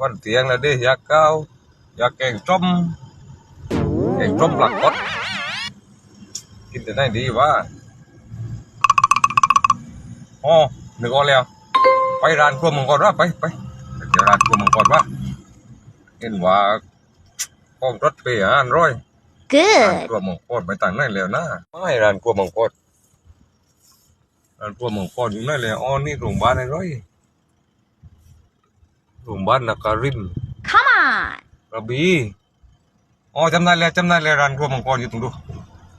วันเตียงแล้วเด้อยากเก้าอยากแกงส้มแกงส้มปลักกดกินแต่ได้ดีวะอ๋อนึกออกแล้ว ไปร้านครัวมังกรว่าไปไปไปเจอร้านครัวมังกรว่าเห็นว่าห้องรถเปย์อ่านร้อยร้าน Good. ครัวมังกรไปต่างไหนแล้วนะไม่ร้านครัวมังกรร้านครัวมังกรอยู่ไหนแล้วอ๋อนี่โรงพยาบาลไอ้ร้อย โรงพยาบาลนาการินทร์ Come on. กระบี่อ๋อจำได้แล้วจำได้แล้วร้านครัวมังกรอยู่ตรงดูน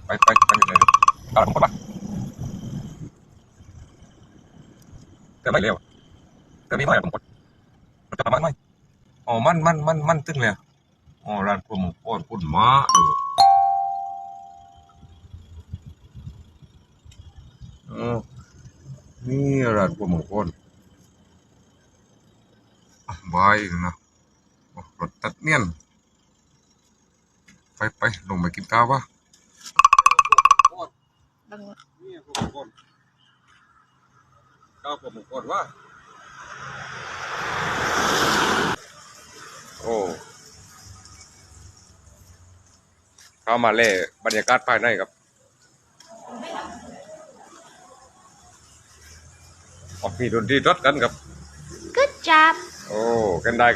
ไปไปไปเลยร้านมังกรปะแต่ไม่เร็วแต่ไม่ไม่มังกรมันจะประมาณไหมอ๋อมันมันมันมันตึงแล้วอ๋อร้านครัวมังกรปุ่นม้าเออเออนี่ร้านครัวมังกรอะ บายอีกนะโอ้รถตัดเนียน ไปไปลงไปกินข้าววะนี่พวกมังกรข้าวพวกมังกรวะโอ้เข้ามาเล่บรรยากาศภายในครับอ๋อมีดนตรีรถกันครับ Good job. โอ้กันได้